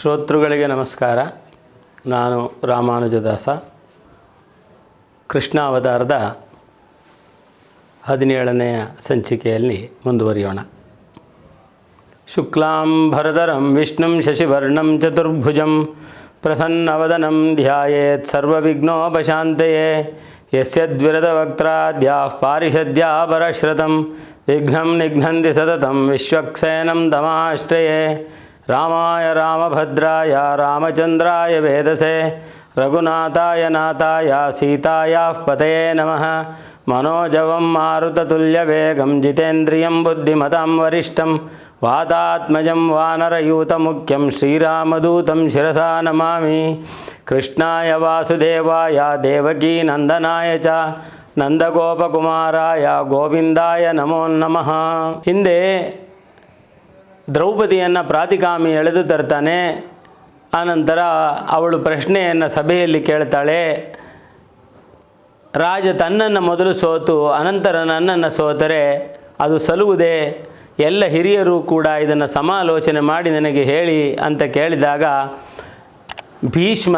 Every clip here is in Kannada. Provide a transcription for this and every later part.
ಶ್ರೋತೃಗಳಿಗೆ ನಮಸ್ಕಾರ. ನಾನು ರಾಮಾನುಜದಾಸ. ಕೃಷ್ಣಾವತಾರದ ಹದಿನೇಳನೆಯ ಸಂಚಿಕೆಯಲ್ಲಿ ಮುಂದುವರಿಯೋಣ. ಶುಕ್ಲಾಂ ಭರದರಂ ವಿಷ್ಣುಂ, ಶಶಿವರ್ಣಂ, ಚತುರ್ಭುಜಂ, ಪ್ರಸನ್ನವದನಂ, ಧ್ಯಾಯೇತ್ ಸರ್ವವಿಘ್ನೋಪಶಾಂತಯೇ ಯಸ್ಯದ್ವಿರದವಕ್ತ್ರಾದ್ಯಾಃ ಪಾರಿಷದ್ಯಾ ಪರಶ್ರತಂ ವಿಘ್ನಂ ನಿಘ್ನಂತಿ ಸತತಂ, ವಿಶ್ವಕ್ಸೇನಂ ತಮಾಶ್ರಯೇ రామాయ రామభద్రాయ రామచంద్రాయ వేదసే రఘునాథాయ నాథాయ సీతాయా పతయే నమ. మనోజవం మారుతతుల్యవేగం జితేంద్రియం బుద్ధిమతాం వరిష్టం. వాతాత్మజం వానరయూతముఖ్యం శ్రీరామదూతం శిరసా నమామి. కృష్ణాయ వాసుదేవాయ దేవకీనందనాయ చ. ನಂದಗೋಪಕುಮಾರಾಯ ಗೋವಿಂದಾಯ ನಮೋ ನಮಃ ಹಿಂದೆ ದ್ರೌಪದಿಯನ್ನು ಪ್ರಾತಿಕಾಮಿ ಎಳೆದು ತರ್ತಾನೆ. ಆನಂತರ ಅವಳು ಪ್ರಶ್ನೆಯನ್ನು ಸಭೆಯಲ್ಲಿ ಕೇಳ್ತಾಳೆ. ರಾಜ ತನ್ನನ್ನು ಮೊದಲು ಸೋತು, ಅನಂತರ ನನ್ನನ್ನು ಸೋತರೆ, ಅದು ಸಲುವುದೇ? ಎಲ್ಲ ಹಿರಿಯರು ಕೂಡ ಇದನ್ನು ಸಮಾಲೋಚನೆ ಮಾಡಿ ನನಗೆ ಹೇಳಿ ಅಂತ ಕೇಳಿದಾಗ ಭೀಷ್ಮ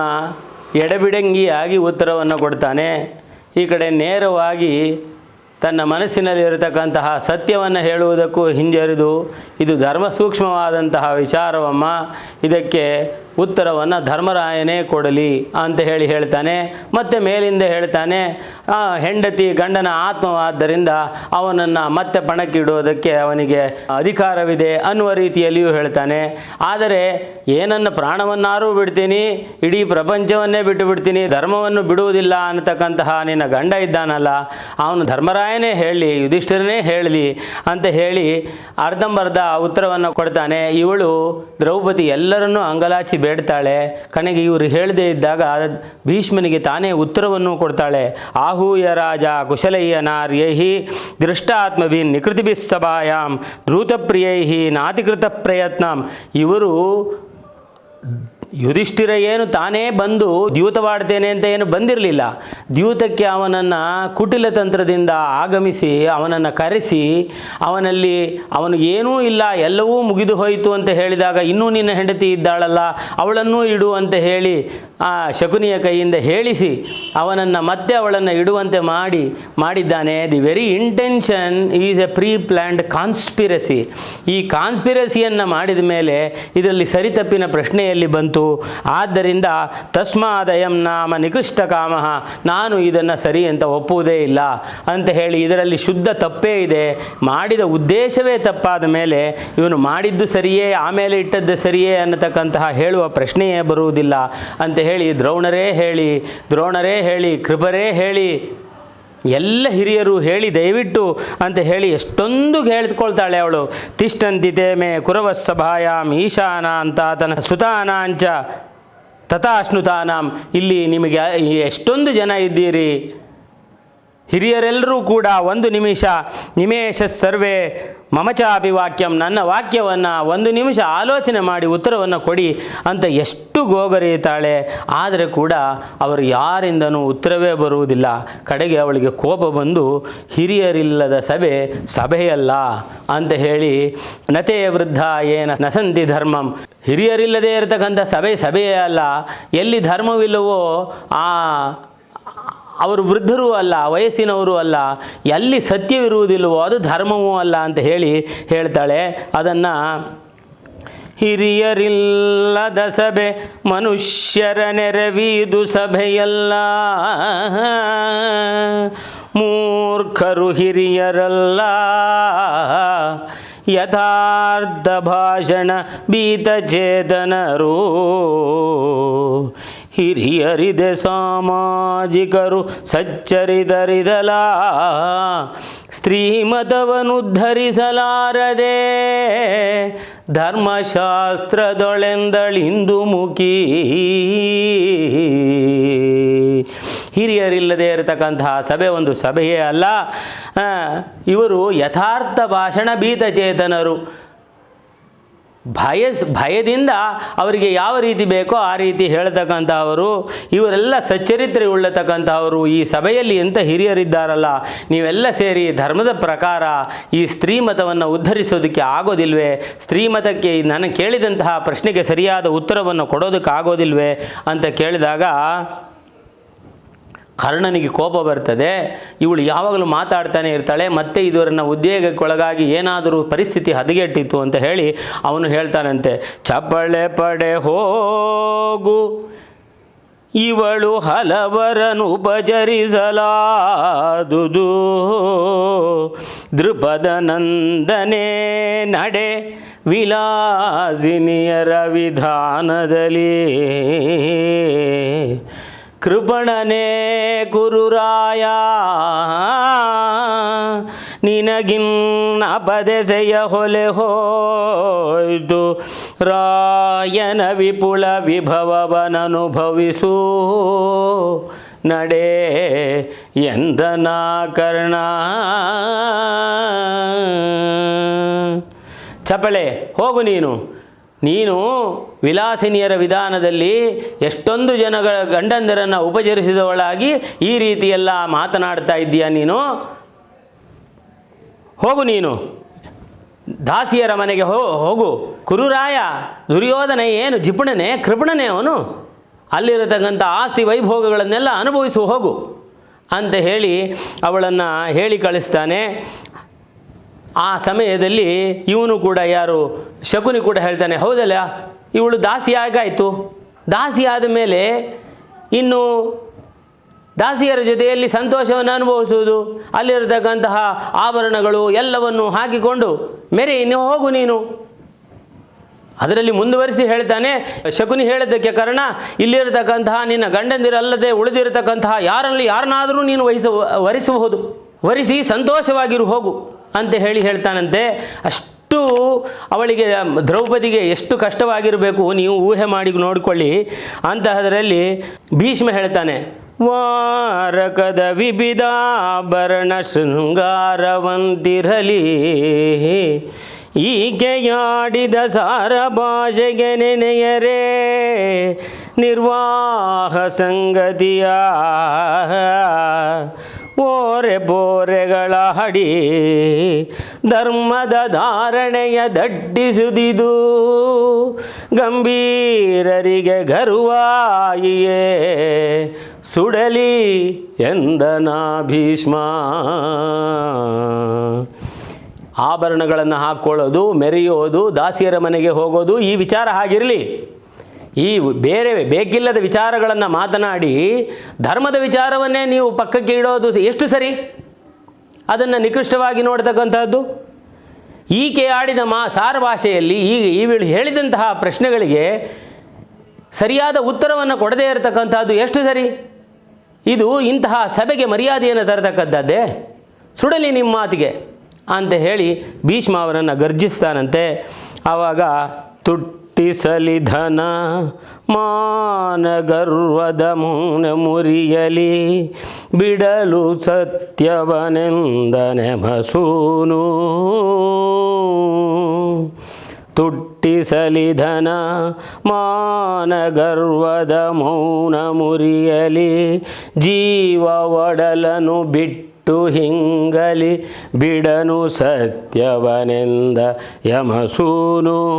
ಎಡಬಿಡಂಗಿಯಾಗಿ ಉತ್ತರವನ್ನು ಕೊಡ್ತಾನೆ. ಈ ಕಡೆ ನೇರವಾಗಿ ತನ್ನ ಮನಸ್ಸಿನಲ್ಲಿ ಇರತಕ್ಕಂತಹ ಸತ್ಯವನ್ನು ಹೇಳುವುದಕ್ಕೂ ಹಿಂಜರಿದು ಇದು ಧರ್ಮ ಸೂಕ್ಷ್ಮವಾದಂತಹ ವಿಚಾರವಮ್ಮ. ಇದಕ್ಕೆ ಉತ್ತರವನ್ನು ಧರ್ಮರಾಯನೇ ಕೊಡಲಿ ಅಂತ ಹೇಳಿ ಹೇಳ್ತಾನೆ, ಮತ್ತೆ ಮೇಲಿಂದ ಹೇಳ್ತಾನೆ ಹೆಂಡತಿ ಗಂಡನ ಆತ್ಮವಾದ್ದರಿಂದ ಅವನನ್ನು ಮತ್ತೆ ಪಣಕ್ಕಿಡುವುದಕ್ಕೆ ಅವನಿಗೆ ಅಧಿಕಾರವಿದೆ ಅನ್ನುವ ರೀತಿಯಲ್ಲಿಯೂ ಹೇಳ್ತಾನೆ. ಆದರೆ ಏನನ್ನು ಪ್ರಾಣವನ್ನಾರೂ ಬಿಡ್ತೀನಿ, ಇಡೀ ಪ್ರಪಂಚವನ್ನೇ ಬಿಟ್ಟು ಬಿಡ್ತೀನಿ, ಧರ್ಮವನ್ನು ಬಿಡುವುದಿಲ್ಲ ಅನ್ನತಕ್ಕಂತಹ ನಿನ್ನ ಗಂಡ ಇದ್ದಾನಲ್ಲ, ಅವನು ಧರ್ಮರಾಯನೇ ಹೇಳಲಿ, ಯುಧಿಷ್ಠಿರನೇ ಹೇಳಲಿ ಅಂತ ಹೇಳಿ ಅರ್ಧಂಬರ್ಧ ಉತ್ತರವನ್ನು ಕೊಡ್ತಾನೆ. ಇವಳು ದ್ರೌಪದಿ ಎಲ್ಲರನ್ನೂ ಅಂಗಲಾಚಿ ಬೇಡ್ತಾಳೆ. ಕನೆಗೆ ಇವರು ಹೇಳದೇ ಇದ್ದಾಗ ಭೀಷ್ಮನಿಗೆ ತಾನೇ ಉತ್ತರವನ್ನು ಕೊಡ್ತಾಳೆ. ಆಹೂಯ ರಾಜ ಕುಶಲಯ್ಯ ನಾರ್ಯೈಹಿ ದೃಷ್ಟಾತ್ಮಭಿ ನಿಕೃತಿಭಿ ಸಭಾಯಾಂ ಧೃತಪ್ರಿಯೈಹಿ ನಾತಿಕೃತ ಪ್ರಯತ್ನಂ. ಇವರು ಯುಧಿಷ್ಠಿರ ಏನು ತಾನೇ ಬಂದು ದ್ಯೂತವಾಡ್ತೇನೆ ಅಂತ ಏನು ಬಂದಿರಲಿಲ್ಲ. ದ್ಯೂತಕ್ಕೆ ಅವನನ್ನು ಕುಟಿಲ ತಂತ್ರದಿಂದ ಆಗಮಿಸಿ, ಅವನನ್ನು ಕರೆಸಿ, ಅವನಲ್ಲಿ ಅವನು ಏನೂ ಇಲ್ಲ, ಎಲ್ಲವೂ ಮುಗಿದು ಹೋಯಿತು ಅಂತ ಹೇಳಿದಾಗ ಇನ್ನೂ ನಿನ್ನ ಹೆಂಡತಿ ಇದ್ದಾಳಲ್ಲ, ಅವಳನ್ನೂ ಇಡು ಅಂತ ಹೇಳಿ ಆ ಶಕುನಿಯ ಕೈಯಿಂದ ಹೇಳಿಸಿ ಅವನನ್ನು ಮತ್ತೆ ಅವಳನ್ನು ಇಡುವಂತೆ ಮಾಡಿ, ಮಾಡಿದ್ದಾನೆ. The very intention is a preplanned conspiracy ಈ ಕಾನ್ಸ್ಪಿರಸಿಯನ್ನು ಮಾಡಿದ ಮೇಲೆ ಇದರಲ್ಲಿ ಸರಿತಪ್ಪಿನ ಪ್ರಶ್ನೆಯಲ್ಲಿ ಬಂತು? ಆದ್ದರಿಂದ ತಸ್ಮಾದಯಂ ನಾಮ ನಿಕೃಷ್ಟ ಕಾಮ, ನಾನು ಇದನ್ನು ಸರಿ ಅಂತ ಒಪ್ಪುವುದೇ ಇಲ್ಲ ಅಂತ ಹೇಳಿ ಇದರಲ್ಲಿ ಶುದ್ಧ ತಪ್ಪೇ ಇದೆ. ಮಾಡಿದ ಉದ್ದೇಶವೇ ತಪ್ಪಾದ ಮೇಲೆ ಇವನು ಮಾಡಿದ್ದು ಸರಿಯೇ, ಆಮೇಲೆ ಇಟ್ಟದ್ದು ಸರಿಯೇ ಅನ್ನತಕ್ಕಂತಹ ಹೇಳುವ ಪ್ರಶ್ನೆಯೇ ಬರುವುದಿಲ್ಲ ಅಂತ ಹೇಳಿ, ದ್ರೋಣರೇ ಹೇಳಿ ದ್ರೋಣರೇ ಹೇಳಿ, ಕೃಪರೇ ಹೇಳಿ, ಎಲ್ಲ ಹಿರಿಯರು ಹೇಳಿ, ದಯವಿಟ್ಟು ಅಂತ ಹೇಳಿ ಎಷ್ಟೊಂದು ಹೇಳಿದ್ಕೊಳ್ತಾಳೆ ಅವಳು. ತಿಷ್ಟಂತಿ ಮೇ ಕುರವಸ್ಸಭಾಯಾಮ್ ಈಶಾನ ಅಂತ ತನ್ನ ಸುತಾನಾಂಚ ತಥಾಶ್ನುತಾನಾಂ. ಇಲ್ಲಿ ನಿಮಗೆ ಎಷ್ಟೊಂದು ಜನ ಇದ್ದೀರಿ? ಹಿರಿಯರೆಲ್ಲರೂ ಕೂಡ ಒಂದು ನಿಮಿಷ ನಿಮೇಶ ಸರ್ವೇ ಮಮಚಾಪಿ ವಾಕ್ಯಂ ನನ್ನ ವಾಕ್ಯವನ್ನು ಒಂದು ನಿಮಿಷ ಆಲೋಚನೆ ಮಾಡಿ ಉತ್ತರವನ್ನು ಕೊಡಿ ಅಂತ ಎಷ್ಟು ಗೋಗರಿಯುತ್ತಾಳೆ ಆದರೆ ಕೂಡ ಅವರು ಯಾರಿಂದನೂ ಉತ್ತರವೇ ಬರುವುದಿಲ್ಲ. ಕಡೆಗೆ ಅವಳಿಗೆ ಕೋಪ ಬಂದು, ಹಿರಿಯರಿಲ್ಲದ ಸಭೆ ಸಭೆಯಲ್ಲ ಅಂತ ಹೇಳಿ, ನತೇ ವೃದ್ಧ ಏನ ನಸಂತಿ ಧರ್ಮಂ. ಹಿರಿಯರಿಲ್ಲದೆ ಇರತಕ್ಕಂಥ ಸಭೆ ಸಭೆಯೇ ಅಲ್ಲ. ಎಲ್ಲಿ ಧರ್ಮವಿಲ್ಲವೋ ಆ ಅವರು ವೃದ್ಧರೂ ಅಲ್ಲ, ವಯಸ್ಸಿನವರು ಅಲ್ಲ, ಎಲ್ಲಿ ಸತ್ಯವಿರುವುದಿಲ್ಲವೋ ಅದು ಧರ್ಮವೂ ಅಲ್ಲ ಅಂತ ಹೇಳಿ ಹೇಳ್ತಾಳೆ. ಅದನ್ನು ಹಿರಿಯರಿಲ್ಲದ ಸಭೆ, ಮನುಷ್ಯರ ನೆರವೀದು ಸಭೆಯಲ್ಲ. ಮೂರ್ಖರು ಹಿರಿಯರಲ್ಲ. ಯಥಾರ್ಥ ಭಾಷಣ ಬೀತಚೇತನರು ಹಿರಿಯರಿದೆ ಸಾಮಾಜಿಕರು ಸಚ್ಚರಿದರಿದಲ. ಸ್ತ್ರೀಮತವನ್ನುದ್ಧರಿಸಲಾರದೆ ಧರ್ಮಶಾಸ್ತ್ರದೊಳೆಂದಳಿಂದು ಮುಖಿ ಹಿರಿಯರಿಲ್ಲದೆ ಇರತಕ್ಕಂತಹ ಸಭೆ ಒಂದು ಸಭೆಯೇ ಅಲ್ಲ. ಇವರು ಯಥಾರ್ಥ ಭಾಷಣ ಭೀತಚೇತನರು ಭಯಸ್ ಭಯದಿಂದ ಅವರಿಗೆ ಯಾವ ರೀತಿ ಬೇಕೋ ಆ ರೀತಿ ಹೇಳ್ತಕ್ಕಂಥವರು, ಇವರೆಲ್ಲ ಸಚ್ಚರಿತ್ರೆ ಉಳ್ಳತಕ್ಕಂಥವರು ಈ ಸಭೆಯಲ್ಲಿ ಎಂಥ ಹಿರಿಯರಿದ್ದಾರಲ್ಲ, ನೀವೆಲ್ಲ ಸೇರಿ ಧರ್ಮದ ಪ್ರಕಾರ ಈ ಸ್ತ್ರೀ ಮತವನ್ನು ಉದ್ಧರಿಸೋದಕ್ಕೆ ಆಗೋದಿಲ್ವೇ? ಸ್ತ್ರೀ ಮತಕ್ಕೆ ನಾನು ಕೇಳಿದಂತಹ ಪ್ರಶ್ನೆಗೆ ಸರಿಯಾದ ಉತ್ತರವನ್ನು ಕೊಡೋದಕ್ಕೆ ಆಗೋದಿಲ್ವೇ ಅಂತ ಕೇಳಿದಾಗ ಕರ್ಣನಿಗೆ ಕೋಪ ಬರ್ತದೆ, ಇವಳು ಯಾವಾಗಲೂ ಮಾತಾಡ್ತಾನೆ ಇರ್ತಾಳೆ, ಮತ್ತೆ ಇದರನ್ನು ಉದ್ಯೋಗಕ್ಕೊಳಗಾಗಿ ಏನಾದರೂ ಪರಿಸ್ಥಿತಿ ಹದಗೆಟ್ಟಿತ್ತು ಅಂತ ಹೇಳಿ ಅವನು ಹೇಳ್ತಾನಂತೆ, ಚಪ್ಪಳೆ ಪಡೆ ಹೋಗು, ಇವಳು ಹಲವರನು ಉಪಚರಿಸಲಾದುದು. ದೃಪದ ನಂದನೆ ನಡೆ, ವಿಲಾಸಿನಿಯರ ವಿಧಾನದಲ್ಲಿ ಕೃಪಣನೇ ಗುರುರಾಯ ನಿನಗಿನ್ನ ಪದೆಸೆಯ ಹೊಲೆ ಹೋಯ್ದು ರಾಯನ ವಿಪುಳ ವಿಭವವನನುಭವಿಸು. ನಡೆ ಎಂದನ ಕರ್ಣ. ಚಪಳೆ, ಹೋಗು ನೀನು. ನೀನು ವಿಲಾಸಿನಿಯರ ವಿಧಾನದಲ್ಲಿ ಎಷ್ಟೊಂದು ಜನಗಳ ಗಂಡಂದರನ್ನು ಉಪಚರಿಸಿದವಳಾಗಿ ಈ ರೀತಿಯೆಲ್ಲ ಮಾತನಾಡ್ತಾ ಇದ್ದೀಯ ನೀನು? ಹೋಗು ನೀನು. ದಾಸಿಯರ ಮನೆಗೆ ಹೋ, ಹೋಗು. ಕುರುರಾಯ, ದುರ್ಯೋಧನ ಏನು? ಜಿಪುಣನೆ, ಕೃಪಣನೆ ಅವನು? ಅಲ್ಲಿರತಕ್ಕಂಥ ಆಸ್ತಿ ವೈಭೋಗಗಳನ್ನೆಲ್ಲ ಅನುಭವಿಸು, ಹೋಗು. ಅಂತ ಹೇಳಿ ಅವಳನ್ನು ಹೇಳಿ ಕಳಿಸ್ತಾನೆ. ಆ ಸಮಯದಲ್ಲಿ ಇವನು ಕೂಡ ಯಾರು? ಶಕುನಿ ಕೂಡ ಹೇಳ್ತಾನೆ, ಹೌದಲ್ಲ, ಇವಳು ದಾಸಿ ಆಗಾಯಿತು. ದಾಸಿ ಆದ ಮೇಲೆ ಇನ್ನು ದಾಸಿಯರ ಜೊತೆಯಲ್ಲಿ ಸಂತೋಷವನ್ನು ಅನುಭವಿಸುವುದು, ಅಲ್ಲಿರತಕ್ಕಂತಹ ಆಭರಣಗಳು ಎಲ್ಲವನ್ನು ಹಾಕಿಕೊಂಡು, ಮೇರೆ, ಇನ್ನು ಹೋಗು ನೀನು. ಅದರಲ್ಲಿ ಮುಂದುವರಿಸಿ ಹೇಳ್ತಾನೆ, ಶಕುನಿ ಹೇಳೋದಕ್ಕೆ ಕಾರಣ, ಇಲ್ಲಿರತಕ್ಕಂತಹ ನಿನ್ನ ಗಂಡಂದಿರಲ್ಲದೆ ಉಳಿದಿರತಕ್ಕಂತಹ ಯಾರಲ್ಲಿ ಯಾರನ್ನಾದರೂ ನೀನು ವಹಿಸ ವರಿಸಬಹುದು. ವರಿಸಿ ಸಂತೋಷವಾಗಿರು, ಹೋಗು. ಅಂತ ಹೇಳಿ ಹೇಳ್ತಾನಂತೆ, ಅಷ್ಟು ಅವಳಿಗೆ, ದ್ರೌಪದಿಗೆ ಎಷ್ಟು ಕಷ್ಟವಾಗಿರಬೇಕು, ನೀವು ಊಹೆ ಮಾಡಿ ನೋಡಿಕೊಳ್ಳಿ. ಅಂತಹದರಲ್ಲಿ ಭೀಷ್ಮ ಹೇಳ್ತಾನೆ, ವಾರಕದ ವಿವಿಧಾಭರಣ ಶೃಂಗಾರವಂತಿರಲಿ. ಈಕೆಯಾಡಿದ ಸಾರ ಭಾಷೆಗೆ ನೆನೆಯರೇ. ನಿರ್ವಾಹ ಸಂಗತಿಯ ಓರೆ ಬೋರೆಗಳ ಹಡಿ ಧರ್ಮದ ಧಾರಣೆಯ ದಡ್ಡಿಸುದಿದು ಗಂಭೀರರಿಗೆ ಗರುವಾಯಿಯೇ ಸುಡಲಿ ಎಂದನ ಭೀಷ್ಮ. ಆಭರಣಗಳನ್ನು ಹಾಕ್ಕೊಳ್ಳೋದು ಮೆರೆಯೋದು, ದಾಸಿಯರ ಮನೆಗೆ ಹೋಗೋದು, ಈ ವಿಚಾರ ಹಾಗಿರಲಿ. ಈ ಬೇರೆ ಬೇಕಿಲ್ಲದ ವಿಚಾರಗಳನ್ನು ಮಾತನಾಡಿ ಧರ್ಮದ ವಿಚಾರವನ್ನೇ ನೀವು ಪಕ್ಕಕ್ಕೆ ಇಡೋದು ಎಷ್ಟು ಸರಿ? ಅದನ್ನು ನಿಕೃಷ್ಟವಾಗಿ ನೋಡ್ತಕ್ಕಂಥದ್ದು ಈಕೆ ಆಡಿದ ಮಾ, ಸಾರ ಭಾಷೆಯಲ್ಲಿ ಈ ಇವಳು ಹೇಳಿದಂತಹ ಪ್ರಶ್ನೆಗಳಿಗೆ ಸರಿಯಾದ ಉತ್ತರವನ್ನು ಕೊಡದೇ ಇರತಕ್ಕಂಥದ್ದು ಎಷ್ಟು ಸರಿ? ಇದು ಇಂತಹ ಸಭೆಗೆ ಮರ್ಯಾದೆಯನ್ನು ತರತಕ್ಕಂಥದ್ದೇ ಸುಡಲಿ ನಿಮ್ಮ ಮಾತಿಗೆ ಅಂತ ಹೇಳಿ ಭೀಷ್ಮ ಅವರನ್ನು ಗರ್ಜಿಸ್ತಾನಂತೆ. ಆವಾಗ ತುಟ್ಟಿಸಲಿ ಧನ ಮಾನಗರ್ವದ ಮೌನ ಮುರಿಯಲಿ ಬಿಡಲು ಸತ್ಯವನೆಂದನೆ ಮಸೂನು. ತುಟ್ಟಿಸಲಿ ಧನ ಮಾನಗರ್ವದ ಮೌನ ಮುರಿಯಲಿ ಜೀವ ಒಡಲನು ಬಿಟ್ಟು ಹಿಂಗಲಿ ಬಿಡನು ಸತ್ಯವನೆಂದ ಯಮಸೂನು.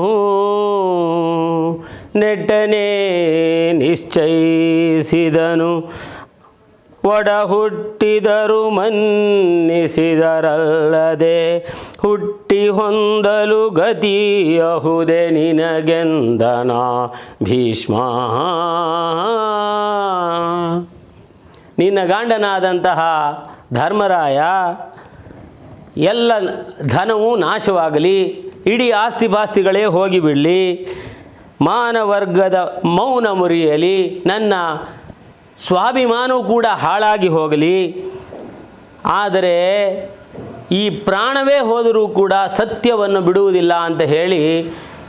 ನೆಟ್ಟನೆ ನಿಶ್ಚಯಿಸಿದನು. ಒಡ ಹುಟ್ಟಿದರು ಮನ್ನಿಸಿದರಲ್ಲದೆ ಹುಟ್ಟಿ ಹೊಂದಲು ಗತಿಯಹುದೆ ನಿನಗೆಂದನ ಭೀಷ್ಮ. ನಿನ್ನ ಗಂಡನಾದಂತಹ ಧರ್ಮರಾಯ, ಎಲ್ಲ ಧನವು ನಾಶವಾಗಲಿ, ಇಡೀ ಆಸ್ತಿ ಪಾಸ್ತಿಗಳೇ ಹೋಗಿಬಿಡಲಿ, ಮಾನವರ್ಗದ ಮೌನ ಮುರಿಯಲಿ, ನನ್ನ ಸ್ವಾಭಿಮಾನವೂ ಕೂಡ ಹಾಳಾಗಿ ಹೋಗಲಿ. ಆದರೆ ಈ ಪ್ರಾಣವೇ ಹೋದರೂ ಕೂಡ ಸತ್ಯವನ್ನು ಬಿಡುವುದಿಲ್ಲ ಅಂತ ಹೇಳಿ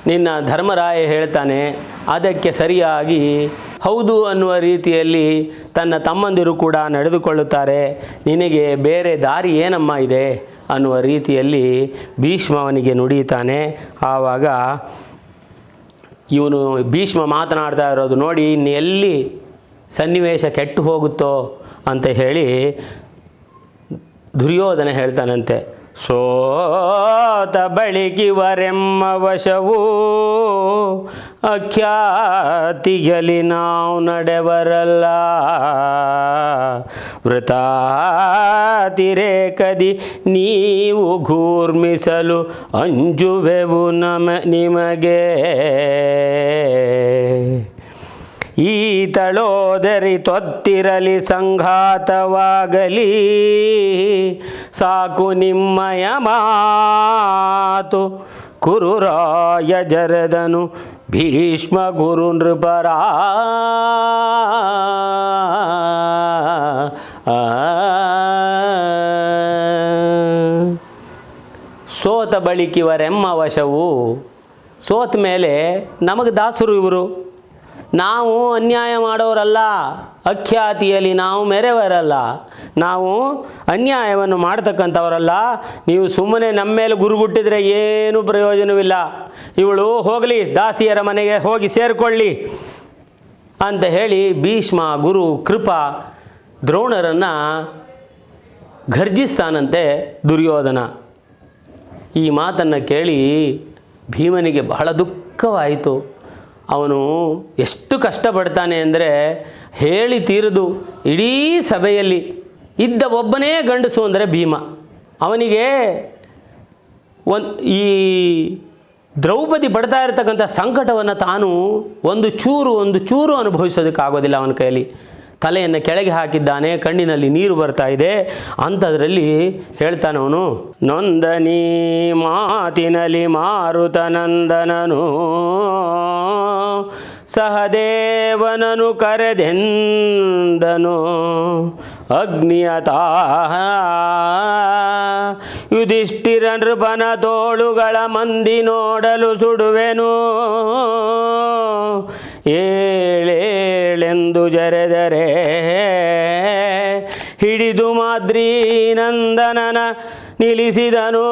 ನಿನ್ನ ಧರ್ಮರಾಯ ಹೇಳ್ತಾನೆ. ಅದಕ್ಕೆ ಸರಿಯಾಗಿ ಹೌದು ಅನ್ನುವ ರೀತಿಯಲ್ಲಿ ತನ್ನ ತಮ್ಮಂದಿರು ಕೂಡ ನಡೆದುಕೊಳ್ಳುತ್ತಾರೆ. ನಿನಗೆ ಬೇರೆ ದಾರಿ ಏನಮ್ಮ ಇದೆ? ಅನ್ನುವ ರೀತಿಯಲ್ಲಿ ಭೀಷ್ಮವನಿಗೆ ನುಡಿಯುತ್ತಾನೆ. ಆವಾಗ ಇವನು ಭೀಷ್ಮ ಮಾತನಾಡ್ತಾ ಇರೋದು ನೋಡಿ, ಇನ್ನು ಎಲ್ಲಿ ಸನ್ನಿವೇಶ ಕೆಟ್ಟು ಹೋಗುತ್ತೋ ಅಂತ ಹೇಳಿ ದುರ್ಯೋಧನ ಹೇಳ್ತಾನಂತೆ. ಸೋತ ಬಳಿಕಿವರೆಮ್ಮ ವಶವು ಅಖ್ಯಾತಿಗಲಿ ನಾವು ನಡೆವರಲ್ಲ. ವೃತಾತಿರೇಕದಿ ನೀವು ಘೂರ್ಮಿಸಲು ಅಂಜುವೆವು ನಮ ನಿಮಗೆ. ಈ ತಳೋದರಿ ತೊತ್ತಿರಲಿ ಸಂಘಾತವಾಗಲಿ, ಸಾಕು ನಿಮ್ಮಯ ಮಾತು. ಕುರುರಾಯ ಜರದನು ಭೀಷ್ಮ ಗುರು ನೃಪರ. ಸೋತ ಬಳಿಕಿವರೆಮ್ಮ ವಶವು, ಸೋತ ಮೇಲೆ ನಮಗೆ ದಾಸರು ಇವರು. ನಾವು ಅನ್ಯಾಯ ಮಾಡೋರಲ್ಲ, ಅಖ್ಯಾತಿಯಲ್ಲಿ ನಾವು ಮೆರೆವರಲ್ಲ. ನಾವು ಅನ್ಯಾಯವನ್ನು ಮಾಡ್ತಕ್ಕಂಥವರಲ್ಲ. ನೀವು ಸುಮ್ಮನೆ ನಮ್ಮ ಮೇಲೆ ಗುರುಗುಟ್ಟಿದರೆ ಏನೂ ಪ್ರಯೋಜನವಿಲ್ಲ. ಇವಳು ಹೋಗಲಿ, ದಾಸಿಯರ ಮನೆಗೆ ಹೋಗಿ ಸೇರಿಕೊಳ್ಳಿ ಅಂತ ಹೇಳಿ ಭೀಷ್ಮ, ಗುರು, ಕೃಪ ದ್ರೋಣರನ್ನು ಘರ್ಜಿಸ್ತಾನಂತೆ ದುರ್ಯೋಧನ. ಈ ಮಾತನ್ನು ಕೇಳಿ ಭೀಮನಿಗೆ ಬಹಳ ದುಃಖವಾಯಿತು. ಅವನು ಎಷ್ಟು ಕಷ್ಟಪಡ್ತಾನೆ ಅಂದರೆ ಹೇಳಿ ತೀರದು ಇಡೀ ಸಭೆಯಲ್ಲಿ ಇದ್ದ ಒಬ್ಬನೇ ಗಂಡಸು ಅಂದರೆ ಭೀಮ. ಅವನಿಗೆ ಒಂದು ಈ ದ್ರೌಪದಿ ಪಡ್ತಾ ಇರತಕ್ಕಂಥ ಸಂಕಟವನ್ನು ತಾನು ಒಂದು ಚೂರು ಒಂದು ಚೂರು ಅನುಭವಿಸೋದಕ್ಕಾಗೋದಿಲ್ಲ ಅವನ ಕೈಯಲ್ಲಿ. ತಲೆಯನ್ನು ಕೆಳಗೆ ಹಾಕಿದ್ದಾನೆ, ಕಣ್ಣಿನಲ್ಲಿ ನೀರು ಬರ್ತಾ ಇದೆ. ಅಂಥದ್ರಲ್ಲಿ ಹೇಳ್ತಾನವನು ನೊಂದನಿ ಮಾತಿನಲ್ಲಿ ಮಾರುತನಂದನನು ಸಹದೇವನನು ಕರೆದೆಂದನು ಅಗ್ನಿಯತಾ ಯುಧಿಷ್ಠಿರ ನೃಪನ ತೋಳುಗಳ ಮಂದಿ ನೋಡಲು ಸುಡುವೆನು ಏಳೇಳೆಂದು ಜರೆದರೆ ಹಿಡಿದು ಮಾದ್ರಿ ನಂದನನ ನಿಲ್ಲಿಸಿದನು.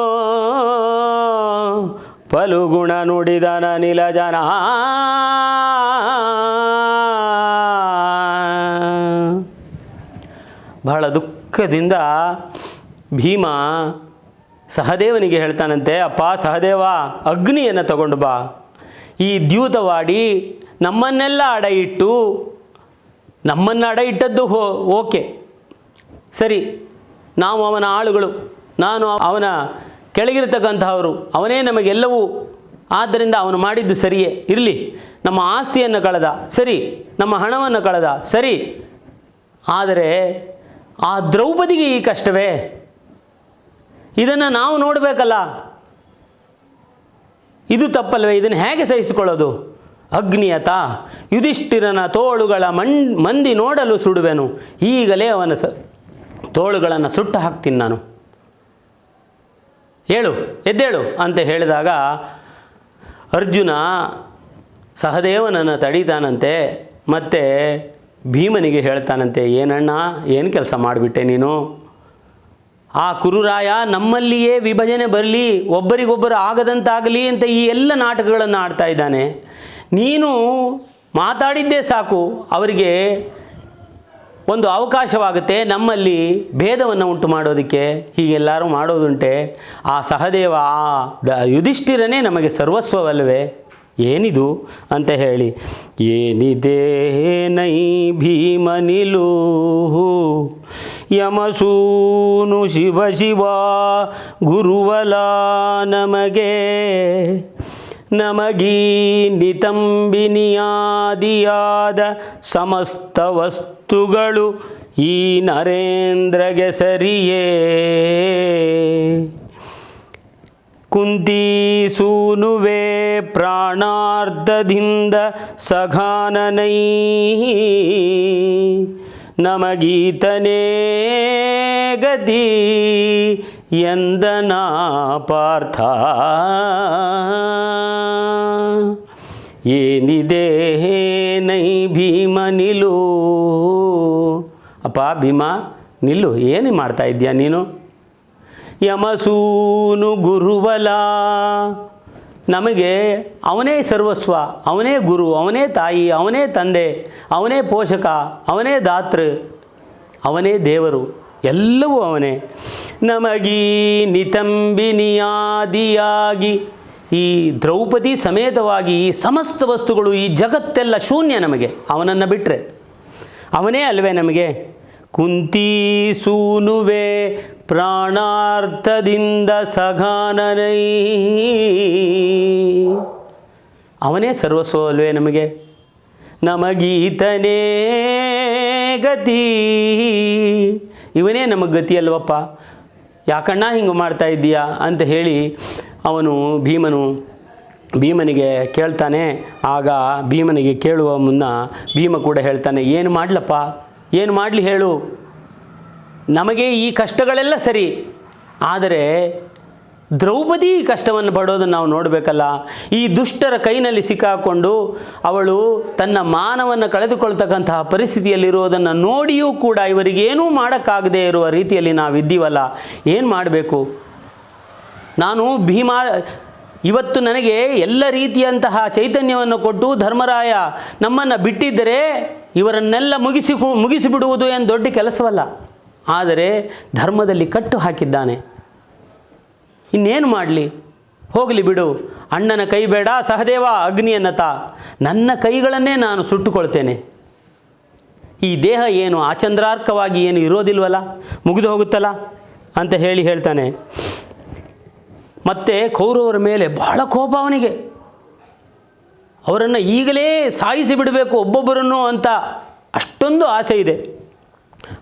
ಫಲುಗುಣ ನುಡಿದನ ನಿಲಜನ. ಬಹಳ ದುಃಖದಿಂದ ಭೀಮ ಸಹದೇವನಿಗೆ ಹೇಳ್ತಾನಂತೆ, ಅಪ್ಪ ಸಹದೇವ, ಅಗ್ನಿಯನ್ನು ತಗೊಂಡು ಬಾ. ಈ ದ್ಯೂತವಾಡಿ ನಮ್ಮನ್ನೆಲ್ಲ ಅಡ ಇಟ್ಟು ನಮ್ಮನ್ನು ಅಡ ಇಟ್ಟದ್ದು ಹೋ, ಓಕೆ. ಸರಿ, ನಾವು ಅವನ ಆಳುಗಳು, ನಾನು ಅವನ ಕೆಳಗಿರತಕ್ಕಂತಹವರು, ಅವನೇ ನಮಗೆಲ್ಲವೂ, ಆದ್ದರಿಂದ ಅವನು ಮಾಡಿದ್ದು ಸರಿಯೇ. ಇರಲಿ, ನಮ್ಮ ಆಸ್ತಿಯನ್ನು ಕಳೆದ, ಸರಿ, ನಮ್ಮ ಹಣವನ್ನು ಕಳೆದ, ಸರಿ. ಆದರೆ, ಆ ದ್ರೌಪದಿಗೆ ಈ ಕಷ್ಟವೇ? ಇದನ್ನು ನಾವು ನೋಡಬೇಕಲ್ಲ. ಇದು ತಪ್ಪಲ್ವೇ? ಇದನ್ನು ಹೇಗೆ ಸಹಿಸಿಕೊಳ್ಳೋದು? ಅಗ್ನಿಯತ ಯುಧಿಷ್ಠಿರನ ತೋಳುಗಳ ಮಂದಿ ನೋಡಲು ಸುಡುವೆನು. ಈಗಲೇ ಅವನ ಸ, ತೋಳುಗಳನ್ನು ಸುಟ್ಟು ಹಾಕ್ತೀನಿ ನಾನು. ಹೇಳು, ಎದ್ದೇಳು ಅಂತ ಹೇಳಿದಾಗ ಅರ್ಜುನ ಸಹದೇವನನ್ನು ತಡೀತಾನಂತೆ, ಮತ್ತು ಭೀಮನಿಗೆ ಹೇಳ್ತಾನಂತೆ, ಏನಣ್ಣ, ಏನು ಕೆಲಸ ಮಾಡಿಬಿಟ್ಟೆ ನೀನು? ಆ ಕುರುರಾಯ ನಮ್ಮಲ್ಲಿಯೇ ವಿಭಜನೆ ಬರಲಿ, ಒಬ್ಬರಿಗೊಬ್ಬರು ಆಗದಂತಾಗಲಿ ಅಂತ ಈ ಎಲ್ಲ ನಾಟಕಗಳನ್ನು ಆಡ್ತಾ ಇದ್ದಾನೆ. ನೀನು ಮಾತಾಡಿದ್ದೇ ಸಾಕು, ಅವರಿಗೆ ಒಂದು ಅವಕಾಶವಾಗುತ್ತೆ. ನಮ್ಮಲ್ಲಿ ಭೇದವನ್ನು ಉಂಟು ಮಾಡೋದಕ್ಕೆ ಹೀಗೆಲ್ಲರೂ ಮಾಡೋದುಂಟೆ. ಆ ಸಹದೇವ, ಆ ದ ಯುಧಿಷ್ಠಿರನೇ ನಮಗೆ ಸರ್ವಸ್ವವಲ್ಲವೇ? ಏನಿದು ಅಂತ ಹೇಳಿ. ಏನಿದೆ ನೈ ಭೀಮನಿಲು ಯಮಸೂನು ಶಿವ ಶಿವ ಗುರುವಲ ನಮಗೆ ನಮಗೀ ನಿತಂಬಿನಿಯಾದಿಯಾದ ಸಮಸ್ತ ವಸ್ತುಗಳು ಈ ನರೇಂದ್ರಗೆ ಸರಿಯೇ. ಕುಂತೀಸೂನುವೆ ಪ್ರಾಣಾರ್ಧದಿಂದ ಸಘಾನನೈ. ನಮಗೀತನೇ ಗತಿ. ಎಂದನಾ ಪಾರ್ಥ? ಏನಿದೆ ನೈ ಭೀಮ ನಿಲು? ಅಪ್ಪ ಭೀಮ, ನಿಲ್ಲು, ಏನು ಮಾಡ್ತಾ ಇದ್ದೀಯ ನೀನು? ಯಮಸೂನು ಗುರುವಲ. ನಮಗೆ ಅವನೇ ಸರ್ವಸ್ವ, ಅವನೇ ಗುರು, ಅವನೇ ತಾಯಿ, ಅವನೇ ತಂದೆ, ಅವನೇ ಪೋಷಕ, ಅವನೇ ದಾತೃ, ಅವನೇ ದೇವರು. ಎಲ್ಲವೂ ಅವನೇ. ನಮಗೀ ನಿತಂಬಿನಿಯಾದಿಯಾಗಿ ಈ ದ್ರೌಪದಿ ಸಮೇತವಾಗಿ ಈ ಸಮಸ್ತ ವಸ್ತುಗಳು ಈ ಜಗತ್ತೆಲ್ಲ ಶೂನ್ಯ ನಮಗೆ. ಅವನನ್ನು ಬಿಟ್ಟರೆ ಅವನೇ ಅಲ್ವೇ ನಮಗೆ. ಕುಂತಿ ಸೂನುವೆ ಪ್ರಾಣಾರ್ಥದಿಂದ ಸಘಾನನೈ. ಅವನೇ ಸರ್ವಸ್ವ ಅಲ್ವೇ ನಮಗೆ. ನಮಗೀತನೇ ಗತಿ. ಇವನೇ ನಮಗೆ ಗತಿ ಅಲ್ವಪ್ಪ? ಯಾಕಣ್ಣ ಹಿಂಗೆ ಮಾಡ್ತಾ ಇದ್ದೀಯಾ? ಅಂತ ಹೇಳಿ ಅವನು ಭೀಮನು ಭೀಮನಿಗೆ ಕೇಳ್ತಾನೆ. ಆಗ ಭೀಮನಿಗೆ ಕೇಳುವ ಮುನ್ನ ಭೀಮ ಕೂಡ ಹೇಳ್ತಾನೆ, ಏನು ಮಾಡಲಪ್ಪ? ಏನು ಮಾಡಲಿ ಹೇಳು? ನಮಗೆ ಈ ಕಷ್ಟಗಳೆಲ್ಲ ಸರಿ. ಆದರೆ ದ್ರೌಪದಿ ಕಷ್ಟವನ್ನು ಪಡೋದನ್ನು ನಾವು ನೋಡಬೇಕಲ್ಲ, ಈ ದುಷ್ಟರ ಕೈನಲ್ಲಿ ಸಿಕ್ಕಾಕೊಂಡು ಅವಳು ತನ್ನ ಮಾನವನ್ನು ಕಳೆದುಕೊಳ್ತಕ್ಕಂತಹ ಪರಿಸ್ಥಿತಿಯಲ್ಲಿರುವುದನ್ನು ನೋಡಿಯೂ ಕೂಡ ಇವರಿಗೇನೂ ಮಾಡೋಕ್ಕಾಗದೇ ಇರುವ ರೀತಿಯಲ್ಲಿ ನಾವು ಇದ್ದೀವಲ್ಲ ಏನು ಮಾಡಬೇಕು? ನಾನು ಭೀಮಾ, ಇವತ್ತು ನನಗೆ ಎಲ್ಲ ರೀತಿಯಂತಹ ಚೈತನ್ಯವನ್ನು ಕೊಟ್ಟು ಧರ್ಮರಾಯ ನಮ್ಮನ್ನು ಬಿಟ್ಟಿದ್ದರೆ ಇವರನ್ನೆಲ್ಲ ಮುಗಿಸಿ, ಮುಗಿಸಿಬಿಡುವುದು ಏನು ದೊಡ್ಡ ಕೆಲಸವಲ್ಲ. ಆದರೆ ಧರ್ಮದಲ್ಲಿ ಕಟ್ಟು ಹಾಕಿದ್ದಾನೆ. ಇನ್ನೇನು ಮಾಡಲಿ? ಹೋಗಲಿ ಬಿಡು. ಅಣ್ಣನ ಕೈ ಬೇಡ, ಸಹದೇವ ಅಗ್ನಿಯನ್ನತ ನನ್ನ ಕೈಗಳನ್ನೇ ನಾನು ಸುಟ್ಟುಕೊಳ್ತೇನೆ. ಈ ದೇಹ ಏನು ಆಚಂದ್ರಾರ್ಕವಾಗಿ ಏನು ಇರೋದಿಲ್ವಲ್ಲ? ಮುಗಿದು ಹೋಗುತ್ತಲ್ಲ? ಅಂತ ಹೇಳಿ ಹೇಳ್ತಾನೆ. ಮತ್ತು ಕೌರವರ ಮೇಲೆ ಬಹಳ ಕೋಪ ಅವನಿಗೆ. ಅವರನ್ನು ಈಗಲೇ ಸಾಯಿಸಿ ಬಿಡಬೇಕು ಒಬ್ಬೊಬ್ಬರನ್ನು ಅಂತ ಅಷ್ಟೊಂದು ಆಸೆ ಇದೆ.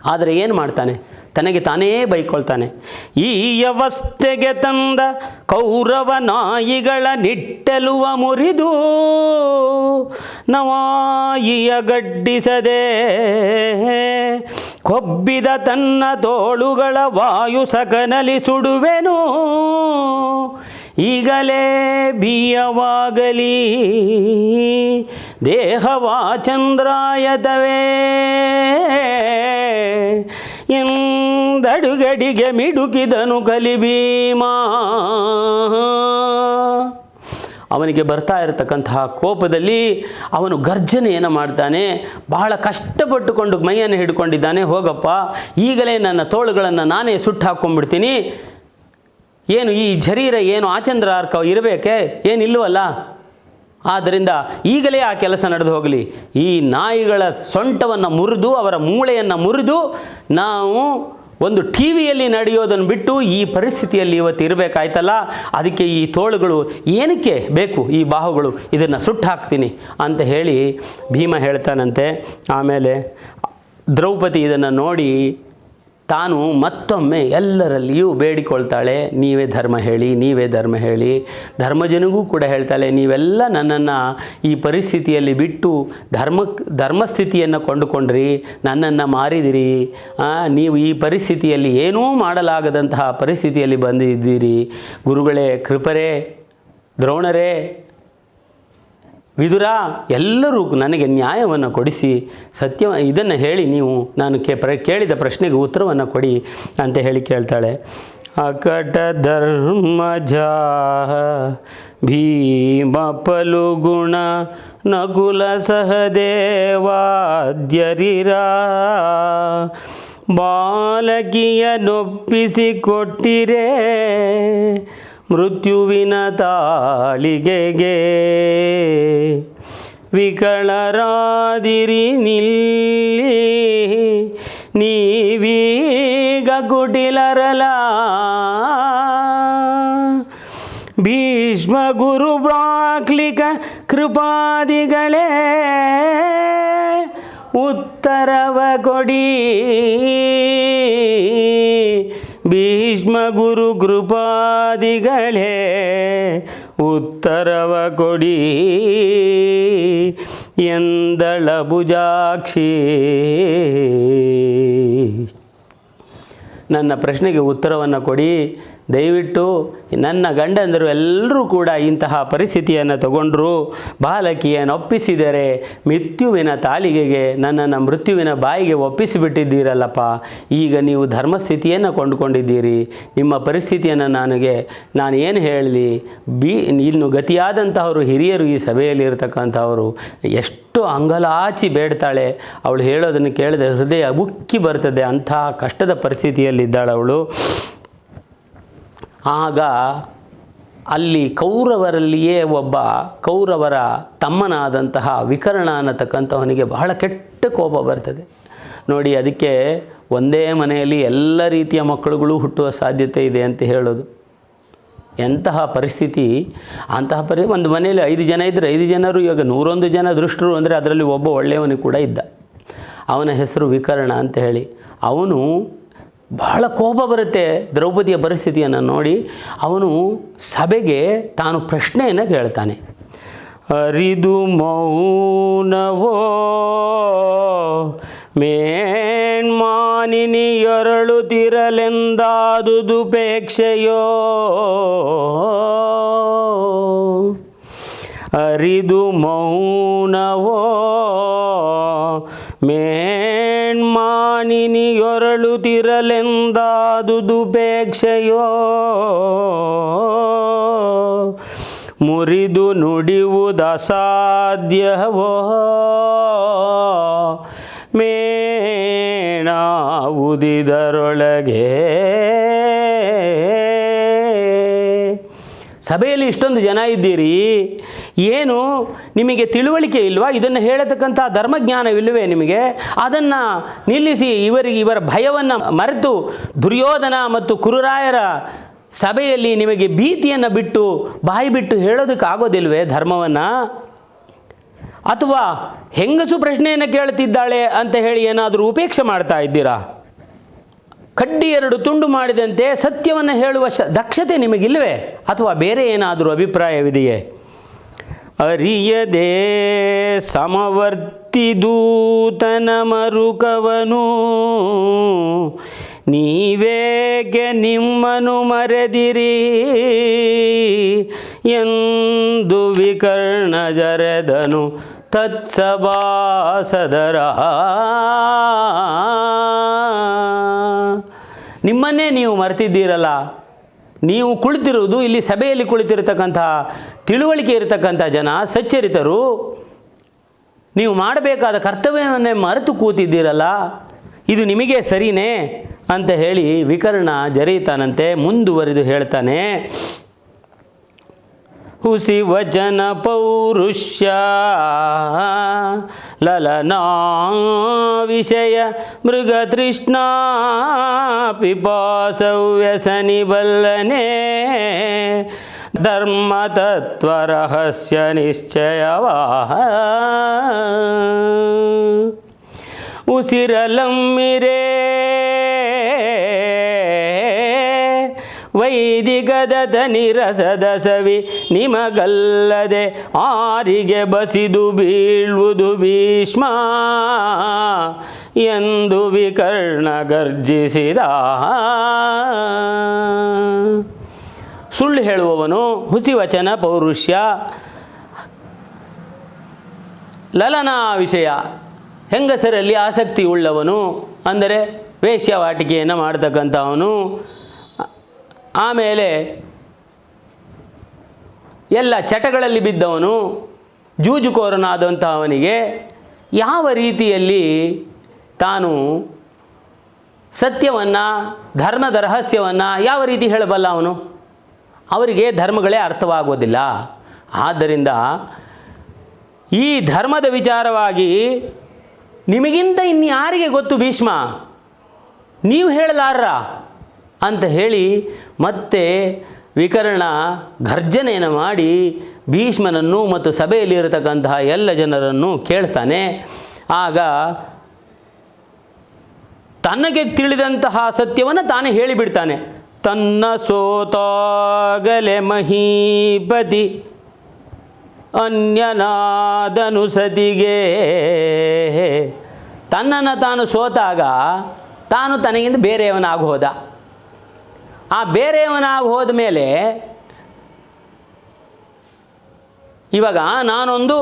ಆದರೆ ಏನು ಮಾಡ್ತಾನೆ? ತನಗೆ ತಾನೇ ಬೈಕೊಳ್ತಾನೆ. ಈ ವ್ಯವಸ್ಥೆಗೆ ತಂದ ಕೌರವ ನಾಯಿಗಳ ನಿಟ್ಟೆಲುವ ಮುರಿದು ನವಾಯಿಯ ಗಡ್ಡಿಸದೆ ಕೊಬ್ಬಿದ ತನ್ನ ತೋಳುಗಳ ವಾಯು ಸಗನಲಿ ಸುಡುವೆನು. ಈಗಲೇ ಬಿಯವಾಗಲಿ, ದೇಹವಾ ಚಂದ್ರಾಯತವೇ. ಎಂದಡುಗಡಿಗೆ ಮಿಡುಕಿದನು ಕಲಿಭೀಮ ಅವನಿಗೆ ಬರ್ತಾ ಇರತಕ್ಕಂತಹ ಕೋಪದಲ್ಲಿ ಅವನು ಗರ್ಜನೆಯನ್ನು ಮಾಡ್ತಾನೆ. ಬಹಳ ಕಷ್ಟಪಟ್ಟುಕೊಂಡು ಮೈಯನ್ನು ಹಿಡ್ಕೊಂಡಿದ್ದಾನೆ. ಹೋಗಪ್ಪ, ಈಗಲೇ ನನ್ನ ತೋಳುಗಳನ್ನು ನಾನೇ ಸುಟ್ಟು ಹಾಕ್ಕೊಂಡ್ಬಿಡ್ತೀನಿ ಏನು ಈ ಶರೀರ ಏನು ಆಚಂದ್ರ ಅರ್ಕ ಇರಬೇಕೆ? ಏನಿಲ್ವಲ್ಲ ಆದ್ದರಿಂದ ಈಗಲೇ ಆ ಕೆಲಸ ನಡೆದು ಹೋಗಲಿ. ಈ ನಾಯಿಗಳ ಸೊಂಟವನ್ನು ಮುರಿದು, ಅವರ ಮೂಳೆಯನ್ನು ಮುರಿದು, ನಾವು ಒಂದು ಟಿ ವಿಯಲ್ಲಿ ನಡೆಯೋದನ್ನು ಬಿಟ್ಟು ಈ ಪರಿಸ್ಥಿತಿಯಲ್ಲಿ ಇವತ್ತು ಇರಬೇಕಾಯ್ತಲ್ಲ? ಅದಕ್ಕೆ ಈ ತೋಳುಗಳು ಏನಕ್ಕೆ ಬೇಕು? ಈ ಬಾಹುಗಳು ಇದನ್ನು ಸುಟ್ಟು ಹಾಕ್ತೀನಿ ಅಂತ ಹೇಳಿ ಭೀಮ ಹೇಳ್ತಾನಂತೆ. ಆಮೇಲೆ ದ್ರೌಪದಿ ಇದನ್ನು ನೋಡಿ ತಾನು ಮತ್ತೊಮ್ಮೆ ಎಲ್ಲರಲ್ಲಿಯೂ ಬೇಡಿಕೊಳ್ತಾಳೆ, ನೀವೇ ಧರ್ಮ ಹೇಳಿ, ನೀವೇ ಧರ್ಮ ಹೇಳಿ. ಧರ್ಮಜನಿಗೂ ಕೂಡ ಹೇಳ್ತಾಳೆ, ನೀವೆಲ್ಲ ನನ್ನನ್ನು ಈ ಪರಿಸ್ಥಿತಿಯಲ್ಲಿ ಬಿಟ್ಟು ಧರ್ಮ, ಧರ್ಮಸ್ಥಿತಿಯನ್ನು ಕೊಂಡುಕೊಂಡ್ರಿ, ನನ್ನನ್ನು ಮಾರಿದಿರಿ. ನೀವು ಈ ಪರಿಸ್ಥಿತಿಯಲ್ಲಿ ಏನೂ ಮಾಡಲಾಗದಂತಹ ಪರಿಸ್ಥಿತಿಯಲ್ಲಿ ಬಂದಿದ್ದೀರಿ. ಗುರುಗಳೇ, ಕೃಪರೇ, ದ್ರೋಣರೇ ವಿದುರ, ಎಲ್ಲರೂ ನನಗೆ ನ್ಯಾಯವನ್ನು ಕೊಡಿಸಿ ಸತ್ಯ ಇದನ್ನು ಹೇಳಿ ನೀವು, ನಾನು ಕೇ, ಪ್ರ, ಕೇಳಿದ ಪ್ರಶ್ನೆಗೆ ಉತ್ತರವನ್ನು ಕೊಡಿ ಅಂತ ಹೇಳಿ ಕೇಳ್ತಾಳೆ. ಅಕಟ ಧರ್ಮಜ ಭೀಮ ಪಲುಗುಣ ನಕುಲ ಸಹದೇವಾದ್ಯರಿರ ಬಾಲಕಿಯನೊಪ್ಪಿಸಿ ಕೊಟ್ಟಿರೇ ಮೃತ್ಯುವಿನ ತಾಳಿಗೆಗೆ ವಿಕಳರಾದಿರಿ ನಿಲ್ಲಿ. ನೀವೀಗ ಕುಟಿಲರಲ. ಭೀಷ್ಮ ಗುರು ಪ್ರಾಕ್ಲಿಕ ಕೃಪಾದಿಗಳೇ ಉತ್ತರವ ಕೊಡಿ. ಭೀಷ್ಮ ಗುರು ಕೃಪಾದಿಗಳೇ ಉತ್ತರವ ಕೊಡಿ ಎಂದಳ ಭುಜಾಕ್ಷಿ. ನನ್ನ ಪ್ರಶ್ನೆಗೆ ಉತ್ತರವನ್ನು ಕೊಡಿ. ದಯವಿಟ್ಟು ನನ್ನ ಗಂಡಂದರು ಎಲ್ಲರೂ ಕೂಡ ಇಂತಹ ಪರಿಸ್ಥಿತಿಯನ್ನು ತಗೊಂಡರು. ಬಾಲಕಿಯನ್ನು ಒಪ್ಪಿಸಿದರೆ ಮೃತ್ಯುವಿನ ತಾಲಿಗೆಗೆ ನನ್ನನ್ನು ಮೃತ್ಯುವಿನ ಬಾಯಿಗೆ ಒಪ್ಪಿಸಿಬಿಟ್ಟಿದ್ದೀರಲ್ಲಪ್ಪ. ಈಗ ನೀವು ಧರ್ಮಸ್ಥಿತಿಯನ್ನು ಕೊಂಡುಕೊಂಡಿದ್ದೀರಿ. ನಿಮ್ಮ ಪರಿಸ್ಥಿತಿಯನ್ನು ನನಗೆ ನಾನು ಏನು ಹೇಳಲಿ? ಬಿ, ಇನ್ನು ಗತಿಯಾದಂತಹವರು ಹಿರಿಯರು ಈ ಸಭೆಯಲ್ಲಿ ಇರತಕ್ಕಂಥವರು ಎಷ್ಟು ಅಂಗಲಾಚಿ ಬೇಡ್ತಾಳೆ. ಅವಳು ಹೇಳೋದನ್ನು ಕೇಳಿದೆ ಹೃದಯ ಉಕ್ಕಿ ಬರ್ತದೆ. ಅಂತಹ ಕಷ್ಟದ ಪರಿಸ್ಥಿತಿಯಲ್ಲಿದ್ದಾಳೆ ಅವಳು. ಆಗ ಅಲ್ಲಿ ಕೌರವರಲ್ಲಿಯೇ ಒಬ್ಬ ಕೌರವರ ತಮ್ಮನಾದಂತಹ ವಿಕರ್ಣ ಅನ್ನತಕ್ಕಂಥವನಿಗೆ ಬಹಳ ಕೆಟ್ಟ ಕೋಪ ಬರ್ತದೆ. ನೋಡಿ, ಅದಕ್ಕೆ ಒಂದೇ ಮನೆಯಲ್ಲಿ ಎಲ್ಲ ರೀತಿಯ ಮಕ್ಕಳುಗಳು ಹುಟ್ಟುವ ಸಾಧ್ಯತೆ ಇದೆ ಅಂತ ಹೇಳೋದು. ಎಂತಹ ಪರಿಸ್ಥಿತಿ, ಅಂತಹ ಪರಿ, ಒಂದು ಮನೆಯಲ್ಲಿ ಐದು ಜನ ಇದ್ದರೆ ಐದು ಜನರು ಇವಾಗ ನೂರೊಂದು ಜನ ದೃಷ್ಟರು ಅಂದರೆ ಅದರಲ್ಲಿ ಒಬ್ಬ ಒಳ್ಳೆಯವನು ಕೂಡ ಇದ್ದ. ಅವನ ಹೆಸರು ವಿಕರ್ಣ ಅಂತ ಹೇಳಿ. ಅವನು ಬಹಳ ಕೋಪ ಬರುತ್ತೆ ದ್ರೌಪದಿಯ ಪರಿಸ್ಥಿತಿಯನ್ನು ನೋಡಿ. ಅವನು ಸಭೆಗೆ ತಾನು ಪ್ರಶ್ನೆಯನ್ನು ಕೇಳ್ತಾನೆ. ಅರಿದು ಮೌನವೋ ಮೇಣ್ಮಾನಿನಿಯೊರಳುತ್ತಿರಲೆಂದಾದುದುಪೇಕ್ಷೆಯೋ ಅರಿದು ಮೌನವೋ? ಮೇಣ್ಮಾನಿನಿಯೊರಳುತ್ತಿರಲೆಂದಾದುದುಪೇಕ್ಷೆಯೋ ಮುರಿದು ನುಡಿಯುವುದಸಾಧ್ಯವೋ? ಮೇಣಾವುದಿದರೊಳಗೆ ಸಭೆಯಲ್ಲಿ ಇಷ್ಟೊಂದು ಜನ ಇದ್ದೀರಿ. ಏನು ನಿಮಗೆ ತಿಳುವಳಿಕೆ ಇಲ್ವಾ? ಇದನ್ನು ಹೇಳತಕ್ಕಂಥ ಧರ್ಮಜ್ಞಾನವಿಲ್ಲವೇ ನಿಮಗೆ? ಅದನ್ನು ನಿಲ್ಲಿಸಿ ಇವರಿಗೆ ಇವರ ಭಯವನ್ನು ಮರೆತು ದುರ್ಯೋಧನ ಮತ್ತು ಕುರುರಾಯರ ಸಭೆಯಲ್ಲಿ ನಿಮಗೆ ಭೀತಿಯನ್ನು ಬಿಟ್ಟು ಬಾಯಿ ಬಿಟ್ಟು ಹೇಳೋದಕ್ಕಾಗೋದಿಲ್ವೇ ಧರ್ಮವನ್ನು? ಅಥವಾ ಹೆಂಗಸು ಪ್ರಶ್ನೆಯನ್ನು ಕೇಳ್ತಿದ್ದಾಳೆ ಅಂತ ಹೇಳಿ ಏನಾದರೂ ಉಪೇಕ್ಷೆ ಮಾಡ್ತಾ ಇದ್ದೀರಾ? ಕಡ್ಡಿ ಎರಡು ತುಂಡು ಮಾಡಿದಂತೆ ಸತ್ಯವನ್ನು ಹೇಳುವ ಶ ದಕ್ಷತೆ ನಿಮಗಿಲ್ವೇ ಅಥವಾ ಬೇರೆ ಏನಾದರೂ ಅಭಿಪ್ರಾಯವಿದೆಯೇ? ಅರಿಯದೇ ಸಮವರ್ತಿ ದೂತನ ಮರುಕವನು. ನೀವೇಗೆ ನಿಮ್ಮನು ಮರೆದಿರಿ? ಎಂದು ವಿಕರ್ಣ ಜರೆದನು ತತ್ಸಭಾಸದರ ನಿಮ್ಮನ್ನೇ ನೀವು ಮರೆತಿದ್ದೀರಲ್ಲ. ನೀವು ಕುಳಿತಿರುವುದು ಇಲ್ಲಿ ಸಭೆಯಲ್ಲಿ ಕುಳಿತಿರತಕ್ಕಂತಹ ತಿಳುವಳಿಕೆ ಇರತಕ್ಕಂಥ ಜನ, ಸಚ್ಚರಿತರು. ನೀವು ಮಾಡಬೇಕಾದ ಕರ್ತವ್ಯವನ್ನೇ ಮರೆತು ಕೂತಿದ್ದೀರಲ್ಲ. ಇದು ನಿಮಗೆ ಸರಿನೇ ಅಂತ ಹೇಳಿ ವಿಕರ್ಣ ಜರೆಯುತ್ತಾನಂತೆ, ಮುಂದುವರಿದು ಹೇಳ್ತಾನೆ. ಹುಸಿ ವಚನ ಪೌರುಷ್ಯ ಲಲನಾ ವಿಷಯ ಮೃಗತೃಷ್ಣಾ ಪಿಪಾಸವ್ಯಸನಿ ಬಲ್ಲನೆ ಧರ್ಮತತ್ವರಹಸ್ಯ ನಿಶ್ಚಯವಾ ಉಸಿರಲಮ್ಮಿರೇ ವೈದಿಕದ ನಿರಸದ ಸವಿ ನಿಮಗಲ್ಲದೆ ಆರಿಗೆ ಬಸಿದು ಬೀಳುವುದು ಭೀಷ್ಮ. ಎಂದು ವಿಕರ್ಣ ಗರ್ಜಿಸಿದ. ಸುಳ್ಳು ಹೇಳುವವನು ಹುಸಿವಚನ ಪೌರುಷ್ಯ. ಲಲನಾ ವಿಷಯ. ಹೆಂಗಸರಲ್ಲಿ ಆಸಕ್ತಿ ಉಳ್ಳವನು ಅಂದರೆ ವೇಶ್ಯವಾಟಿಕೆಯನ್ನು ಮಾಡ್ತಕ್ಕಂಥವನು. ಆಮೇಲೆ ಎಲ್ಲ ಚಟಗಳಲ್ಲಿ ಬಿದ್ದವನು ಜೂಜುಕೋರನಾದಂಥವನಿಗೆ ಯಾವ ರೀತಿಯಲ್ಲಿ ತಾನು ಸತ್ಯವನ್ನು, ಧರ್ಮದ ರಹಸ್ಯವನ್ನು ಯಾವ ರೀತಿ ಹೇಳಬಲ್ಲ ಅವನು? ಅವರಿಗೆ ಧರ್ಮಗಳೇ ಅರ್ಥವಾಗೋದಿಲ್ಲ ಆದ್ದರಿಂದ ಈ ಧರ್ಮದ ವಿಚಾರವಾಗಿ ನಿಮಗಿಂತ ಇನ್ಯಾರಿಗೆ ಗೊತ್ತು ಭೀಷ್ಮ? ನೀವು ಹೇಳಲಾರ ಅಂತ ಹೇಳಿ ಮತ್ತೆ ವಿಕರ್ಣ ಘರ್ಜನೆಯನ್ನು ಮಾಡಿ ಭೀಷ್ಮನನ್ನು ಮತ್ತು ಸಭೆಯಲ್ಲಿ ಇರತಕ್ಕಂತಹ ಎಲ್ಲ ಜನರನ್ನು ಕೇಳ್ತಾನೆ. ಆಗ ತನಗೆ ತಿಳಿದಂತಹ ಸತ್ಯವನ್ನು ತಾನೇ ಹೇಳಿಬಿಡ್ತಾನೆ. ತನ್ನ ಸೋತಾಗಲೆ ಮಹೀಪತಿ ಅನ್ಯನಾದನು ಸತಿಗೆ. ತನ್ನನ್ನು ತಾನು ಸೋತಾಗ ತಾನು ತನಗಿಂತ ಬೇರೆಯವನಾಗಿ ಹೋದ. ಆ ಬೇರೆಯವನಾಗಿ ಹೋದ ಮೇಲೆ ಇವಾಗ ನಾನೊಂದು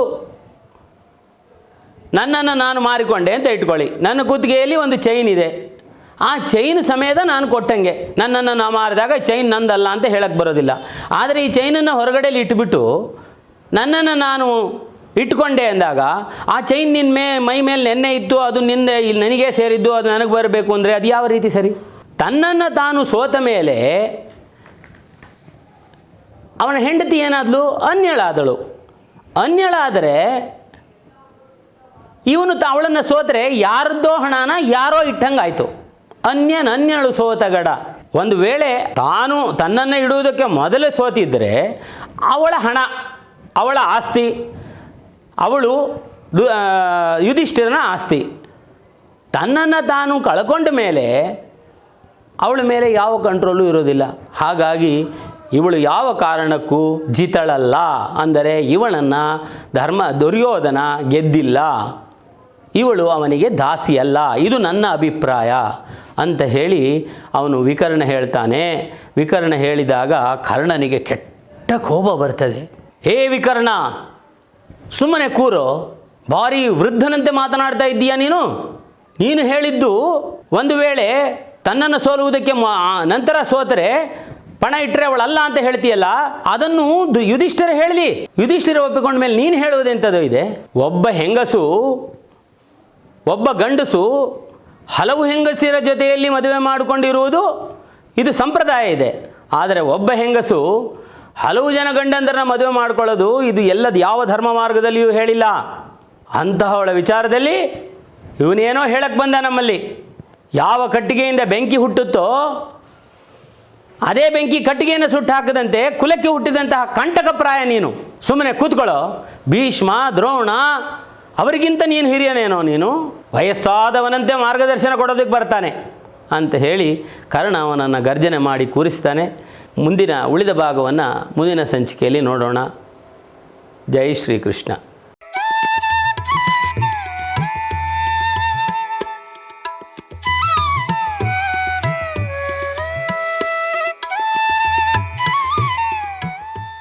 ನನ್ನನ್ನು ನಾನು ಮಾರಿಕೊಂಡೆ ಅಂತ ಇಟ್ಕೊಳ್ಳಿ. ನನ್ನ ಕುತ್ತಿಗೆಯಲ್ಲಿ ಒಂದು ಚೈನ್ ಇದೆ. ಆ ಚೈನ್ ಸಮೇತ ನಾನು ಕೊಟ್ಟಂಗೆ. ನನ್ನನ್ನು ನಾ ಮಾರಿದಾಗ ಚೈನ್ ನಂದಲ್ಲ ಅಂತ ಹೇಳಕ್ಕೆ ಬರೋದಿಲ್ಲ. ಆದರೆ ಈ ಚೈನನ್ನು ಹೊರಗಡೆಯಲ್ಲಿ ಇಟ್ಬಿಟ್ಟು ನನ್ನನ್ನು ನಾನು ಇಟ್ಕೊಂಡೆ ಅಂದಾಗ ಆ ಚೈನ್ ನಿನ್ನ ಮೇ ಮೈ ಮೇಲೆ ನೆನ್ನೆ ಇತ್ತು, ಅದು ನಿಂದೆ, ಇಲ್ಲಿ ನನಗೆ ಸೇರಿದ್ದು, ಅದು ನನಗೆ ಬರಬೇಕು ಅಂದರೆ ಅದು ಯಾವ ರೀತಿ ಸರಿ? ತನ್ನನ್ನು ತಾನು ಸೋತ ಮೇಲೆ ಅವನ ಹೆಂಡತಿ ಏನಾದಳು ಅನ್ಯಳಾದಳು. ಅನ್ಯಳಾದರೆ ಇವನು ಅವಳನ್ನು ಸೋತರೆ ಯಾರದ್ದೋ ಹಣನ ಯಾರೋ ಇಟ್ಟಂಗಾಯಿತು. ಅನ್ಯನ ಅನ್ಯಳು ಸೋತಗಡ ಒಂದು ವೇಳೆ ತಾನು ತನ್ನನ್ನು ಇಡುವುದಕ್ಕೆ ಮೊದಲೇ ಸೋತಿದ್ದರೆ ಅವಳ ಹಣ, ಅವಳ ಆಸ್ತಿ, ಅವಳು ಯುಧಿಷ್ಠಿರನ ಆಸ್ತಿ. ತನ್ನನ್ನು ತಾನು ಕಳ್ಕೊಂಡ ಮೇಲೆ ಅವಳ ಮೇಲೆ ಯಾವ ಕಂಟ್ರೋಲು ಇರೋದಿಲ್ಲ ಹಾಗಾಗಿ ಇವಳು ಯಾವ ಕಾರಣಕ್ಕೂ ಜಿತಳಲ್ಲ. ಅಂದರೆ ಇವಳನ್ನು ಧರ್ಮ, ದುರ್ಯೋಧನ ಗೆದ್ದಿಲ್ಲ. ಇವಳು ಅವನಿಗೆ ದಾಸಿಯಲ್ಲ. ಇದು ನನ್ನ ಅಭಿಪ್ರಾಯ ಅಂತ ಹೇಳಿ ಅವನು ವಿಕರ್ಣ ಹೇಳ್ತಾನೆ. ವಿಕರ್ಣ ಹೇಳಿದಾಗ ಕರ್ಣನಿಗೆ ಕೆಟ್ಟ ಕೋಪ ಬರ್ತದೆ. ಹೇ ವಿಕರ್ಣ, ಸುಮ್ಮನೆ ಕೂರು. ಭಾರಿ ವೃದ್ಧನಂತೆ ಮಾತನಾಡ್ತಾ ಇದ್ದೀಯಾ ನೀನು? ನೀನು ಹೇಳಿದ್ದು ಒಂದು ವೇಳೆ ತನ್ನನ್ನು ಸೋಲುವುದಕ್ಕೆ ನಂತರ ಸೋತರೆ ಪಣ ಇಟ್ಟರೆ ಅವಳಲ್ಲ ಅಂತ ಹೇಳ್ತೀಯಲ್ಲ, ಅದನ್ನು ಯುಧಿಷ್ಠಿರ ಹೇಳಲಿ. ಯುಧಿಷ್ಠಿರ ಒಪ್ಪಿಕೊಂಡ ಮೇಲೆ ನೀನು ಹೇಳುವುದೆಂಥದ್ದು ಇದೆ? ಒಬ್ಬ ಹೆಂಗಸು, ಒಬ್ಬ ಗಂಡಸು ಹಲವು ಹೆಂಗಸಿರ ಜೊತೆಯಲ್ಲಿ ಮದುವೆ ಮಾಡಿಕೊಂಡಿರುವುದು ಇದು ಸಂಪ್ರದಾಯ ಇದೆ. ಆದರೆ ಒಬ್ಬ ಹೆಂಗಸು ಹಲವು ಜನ ಗಂಡಂದರನ್ನ ಮದುವೆ ಮಾಡಿಕೊಳ್ಳೋದು ಇದು ಎಲ್ಲದ ಯಾವ ಧರ್ಮ ಮಾರ್ಗದಲ್ಲಿಯೂ ಹೇಳಿಲ್ಲ. ಅಂತಹವಳ ವಿಚಾರದಲ್ಲಿ ಇವನೇನೋ ಹೇಳಕ್ಕೆ ಬಂದ ನಮ್ಮಲ್ಲಿ. ಯಾವ ಕಟ್ಟಿಗೆಯಿಂದ ಬೆಂಕಿ ಹುಟ್ಟುತ್ತೋ, ಅದೇ ಬೆಂಕಿ ಕಟ್ಟಿಗೆಯನ್ನು ಸುಟ್ಟು ಹಾಕದಂತೆ ಕುಲಕ್ಕೆ ಹುಟ್ಟಿದಂತಹ ಕಂಟಕಪ್ರಾಯ ನೀನು. ಸುಮ್ಮನೆ ಕೂತ್ಕೊಳ್ಳೋ. ಭೀಷ್ಮ, ದ್ರೋಣ, ಅವರಿಗಿಂತ ನೀನು ಹಿರಿಯನೇನೋ ನೀನು? ವಯಸ್ಸಾದವನಂತೆ ಮಾರ್ಗದರ್ಶನ ಕೊಡೋದಕ್ಕೆ ಬರ್ತಾನೆ ಅಂತ ಹೇಳಿ ಕರ್ಣ ಅವನನ್ನು ಗರ್ಜನೆ ಮಾಡಿ ಕೂರಿಸ್ತಾನೆ. ಮುಂದಿನ ಉಳಿದ ಭಾಗವನ್ನು ಮುಂದಿನ ಸಂಚಿಕೆಯಲ್ಲಿ ನೋಡೋಣ. ಜೈ ಶ್ರೀಕೃಷ್ಣ.